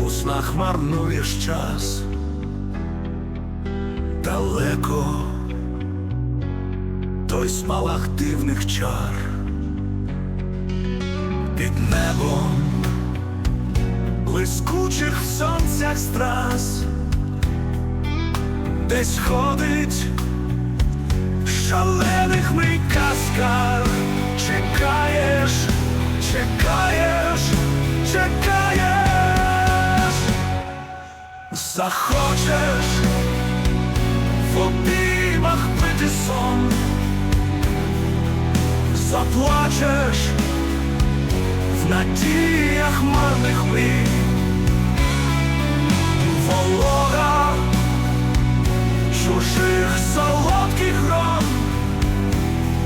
обіймах марнуєш час. Далеко. Той смалах дивних чар. Під небом блискучих в сонцях страз, десь ходить шалених мрій каскар, чекаєш, чекаєш, захочеш в обіймах пити сон, заплачеш в надіях марних мрій, волога чужих солодких гром,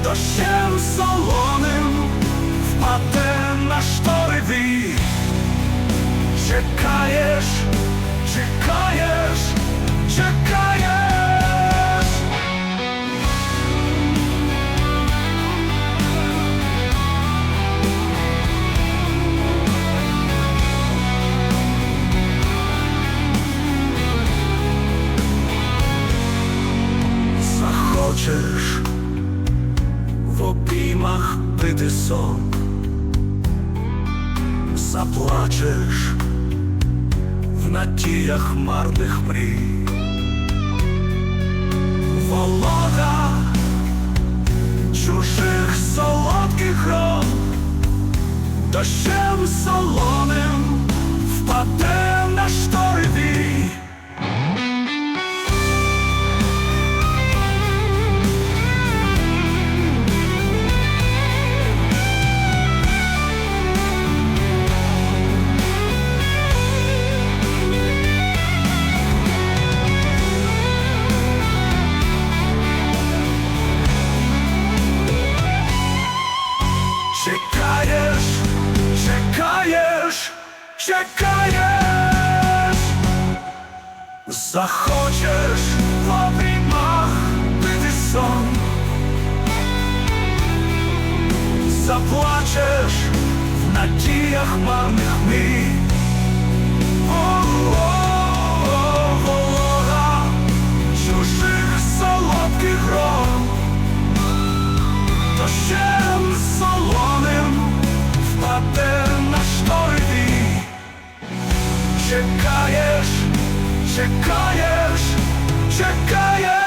дощем солоним Захочеш в обіймах пити сон, заплачеш в надіях марних мрій, волога чужих солодких ром, дощем солоним чекаєш, захочеш? В обіймах пити сон, заплачеш в надіях марних мрій. Чекаєш, чекаєш, чекаєш.